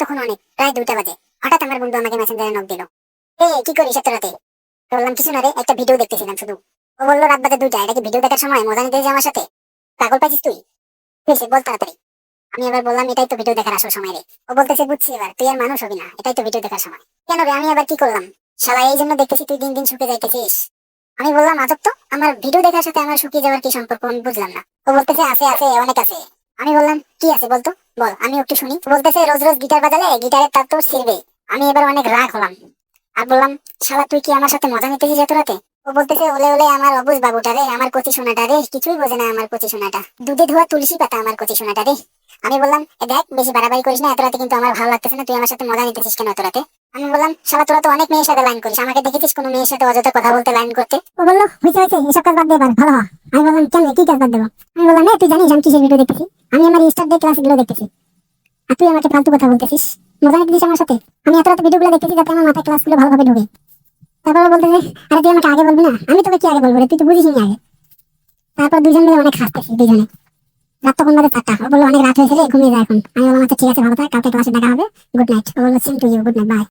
তখন অনেক, প্রায় দুটা বাজে। হঠাৎ আমার বন্ধু আমাকে মেসেঞ্জারে নক দিল। এ কি করিস এত রাতে? বললাম, কিছু না রে, একটা ভিডিও দেখতেছিলাম শুধু। ও বলল, রাত বাজে দুইটা, এটা কি ভিডিও দেখার সময়? মজা নিতে আমার সাথে? পাগল পাইছিস তুই? হয়েছে বল তাড়াতাড়ি। আমি এবার বললাম, এটাই তো ভিডিও দেখার আসল সময় রে। ও বলতেছে, বুঝছি এবার, তুই আর মানুষ হবি না, এটাই তো ভিডিও দেখার সময়। কেন রে, আমি আবার কি করলাম? শালা, এই জন্য দেখতেছি তুই দিন দিন শুকে যাইতেছিস। আমি বললাম, আজব তো, আমার ভিডিও দেখার সাথে আমার শুকিয়ে যাওয়ার কি সম্পর্ক? আমি বুঝলাম না। ও বলতেছে, আছে আছে, অনেক আছে। আমি বললাম, কি আছে বলতো? বল, আমি একটু শুনি। বলতেছে, রোজ রোজ গিটার বাজালে গিটারের তার তোর ছিড়বে। আমি এবার অনেক রাগ হলাম। আর বললাম, শালা, তুই কি আমার সাথে মজা নিতেছিস এত রাতে? ও বলতেছে, ওলে ওলে, আমার অবুজ বাবুটা রে, আমার কচি সোনাটা রে, কিছুই বোঝে না আমার কচি সোনাটা। দুধে ধোয়া তুলসী পাতা আমার কচি সোনাটা রে। আমি বললাম, এ দেখ, বেশি বাড়াবাড়ি করিস না, এত রাতে কিন্তু আমার ভালো লাগতেছে না, তুই আমার সাথে মজা নিতেছিস কেন এত রাতে? আমি বললাম, শালা, তোরা তো অনেক মেয়ের সাথে লাইন করিস, আমাকে দেখেছিস কোনো মেয়ের সাথে অযথা কথা বলতে লাইন করতে? ও বলল, হয়েছে হয়েছে, এসব কাজ বাদ দে এবার, ভালো হ। আমি বললাম, কেন, কি কাজ বাদ দেবো? আমি বললাম তুই জানিস আমি কিসের ভিডিও দেখতেছি? আমি আমার স্টার ডে ক্লাসগুলো দেখতেছি। আর তুই আমাকে ফালতু কথা বলতেছিস। মজা নিতেছিস আমার সাথে। আমি এত রাতে ভিডিওগুলো দেখতেছি যাতে আমার মাথায় ক্লাসগুলো ভালোভাবে ঢোকে। তারপর বলতে যে আরে তুই আমাকে আগে বলবি না? আমি তোকে কি আগে বলব রে? তুই তো বুঝিস নি আগে। তারপর দুজন মিলে অনেক হাসতেছি দুজনে রাত তখন বাজে চারটা। ও বলল, অনেক রাত হয়েছে ঘুমিয়ে যায় এখন। আমি বললাম আচ্ছা ঠিক আছে, ভালো থাক। কালকে ক্লাসে দেখা হবে। গুড নাইট ও বলল same to you good night bye